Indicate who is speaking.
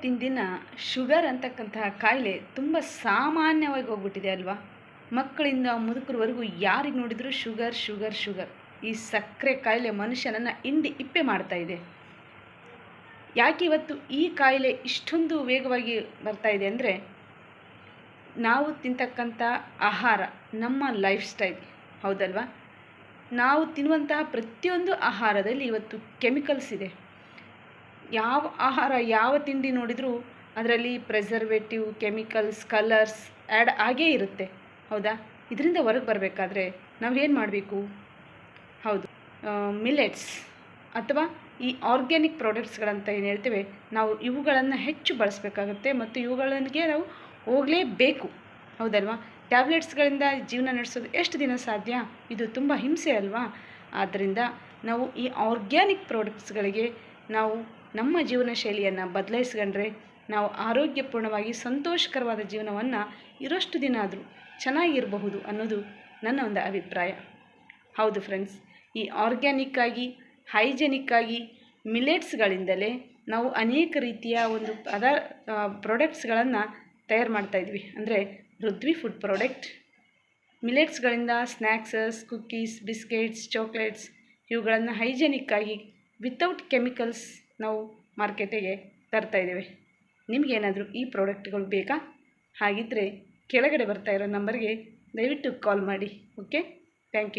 Speaker 1: ಇವತ್ತಿನ ದಿನ ಶುಗರ್ ಅಂತಕ್ಕಂತಹ ಕಾಯಿಲೆ ತುಂಬ ಸಾಮಾನ್ಯವಾಗಿ ಹೋಗ್ಬಿಟ್ಟಿದೆ ಅಲ್ವಾ? ಮಕ್ಕಳಿಂದ ಮುದುಕರವರೆಗೂ ಯಾರಿಗೆ ನೋಡಿದರೂ ಶುಗರ್ ಶುಗರ್ ಶುಗರ್? ಈ ಸಕ್ಕರೆ ಕಾಯಿಲೆ ಮನುಷ್ಯನನ್ನು ಹಿಂದೆ ಇಪ್ಪೆ ಮಾಡ್ತಾ ಇದೆ. ಯಾಕೆ ಇವತ್ತು ಈ ಕಾಯಿಲೆ ಇಷ್ಟೊಂದು ವೇಗವಾಗಿ ಬರ್ತಾ ಇದೆ ಅಂದರೆ ನಾವು ತಿಂತಕ್ಕಂಥ ಆಹಾರ ನಮ್ಮ ಲೈಫ್ ಸ್ಟೈಲ್, ಹೌದಲ್ವಾ? ನಾವು ತಿನ್ನುವಂತಹ ಪ್ರತಿಯೊಂದು ಆಹಾರದಲ್ಲಿ ಇವತ್ತು ಕೆಮಿಕಲ್ಸ್ ಇದೆ. ಯಾವ ಆಹಾರ ಯಾವ ತಿಂಡಿ ನೋಡಿದರೂ ಅದರಲ್ಲಿ ಪ್ರೆಸರ್ವೇಟಿವ್ ಕೆಮಿಕಲ್ಸ್ ಕಲರ್ಸ್ ಆ್ಯಡ್ ಆಗೇ ಇರುತ್ತೆ. ಹೌದಾ? ಇದರಿಂದ ಹೊರಗೆ ಬರಬೇಕಾದ್ರೆ ನಾವೇನು ಮಾಡಬೇಕು? ಹೌದು. ಮಿಲೆಟ್ಸ್ ಅಥವಾ ಈ ಆರ್ಗ್ಯಾನಿಕ್ ಪ್ರಾಡಕ್ಟ್ಸ್ಗಳಂತ ಏನು ಹೇಳ್ತೇವೆ, ನಾವು ಇವುಗಳನ್ನು ಹೆಚ್ಚು ಬಳಸಬೇಕಾಗುತ್ತೆ ಮತ್ತು ಇವುಗಳಿಗೆ ನಾವು ಹೋಗಲೇಬೇಕು. ಹೌದಲ್ವಾ? ಟ್ಯಾಬ್ಲೆಟ್ಸ್ಗಳಿಂದ ಜೀವನ ನಡೆಸೋದು ಎಷ್ಟು ದಿನ ಸಾಧ್ಯ? ಇದು ತುಂಬ ಹಿಂಸೆ ಅಲ್ವಾ? ಆದ್ದರಿಂದ ನಾವು ಈ ಆರ್ಗ್ಯಾನಿಕ್ ಪ್ರಾಡಕ್ಟ್ಸ್ಗಳಿಗೆ ನಾವು ನಮ್ಮ ಜೀವನ ಶೈಲಿಯನ್ನು ಬದಲಾಯಿಸ್ಕೊಂಡ್ರೆ ನಾವು ಆರೋಗ್ಯಪೂರ್ಣವಾಗಿ ಸಂತೋಷಕರವಾದ ಜೀವನವನ್ನು ಇರೋಷ್ಟು ದಿನ ಆದರೂ ಚೆನ್ನಾಗಿರಬಹುದು ಅನ್ನೋದು ನನ್ನ ಒಂದು ಅಭಿಪ್ರಾಯ. ಹೌದು ಫ್ರೆಂಡ್ಸ್ ಈ ಆರ್ಗ್ಯಾನಿಕ್ಕಾಗಿ ಹೈಜೆನಿಕ್ಕಾಗಿ ಮಿಲೆಟ್ಸ್ಗಳಿಂದಲೇ ನಾವು ಅನೇಕ ರೀತಿಯ ಒಂದು ಪದ ಪ್ರಾಡಕ್ಟ್ಸ್ಗಳನ್ನು ತಯಾರು ಮಾಡ್ತಾಯಿದ್ವಿ ಅಂದರೆ ರುದ್ವಿ ಫುಡ್ ಪ್ರಾಡಕ್ಟ್ ಮಿಲೆಟ್ಸ್ಗಳಿಂದ ಸ್ನ್ಯಾಕ್ಸಸ್ ಕುಕ್ಕೀಸ್ ಬಿಸ್ಕೆಟ್ಸ್ ಚಾಕ್ಲೇಟ್ಸ್ ಇವುಗಳನ್ನು ಹೈಜೆನಿಕ್ಕಾಗಿ ವಿತೌಟ್ ಕೆಮಿಕಲ್ಸ್ ನಾವು ಮಾರ್ಕೆಟಿಗೆ ತರ್ತಾಯಿದ್ದೇವೆ ನಿಮಗೇನಾದರೂ ಈ ಪ್ರಾಡಕ್ಟ್ಗಳು ಬೇಕಾ? ಹಾಗಿದ್ದರೆ ಕೆಳಗಡೆ ಬರ್ತಾ ಇರೋ ನಂಬರ್ಗೆ ದಯವಿಟ್ಟು ಕಾಲ್ ಮಾಡಿ, ಓಕೆ? Thank you.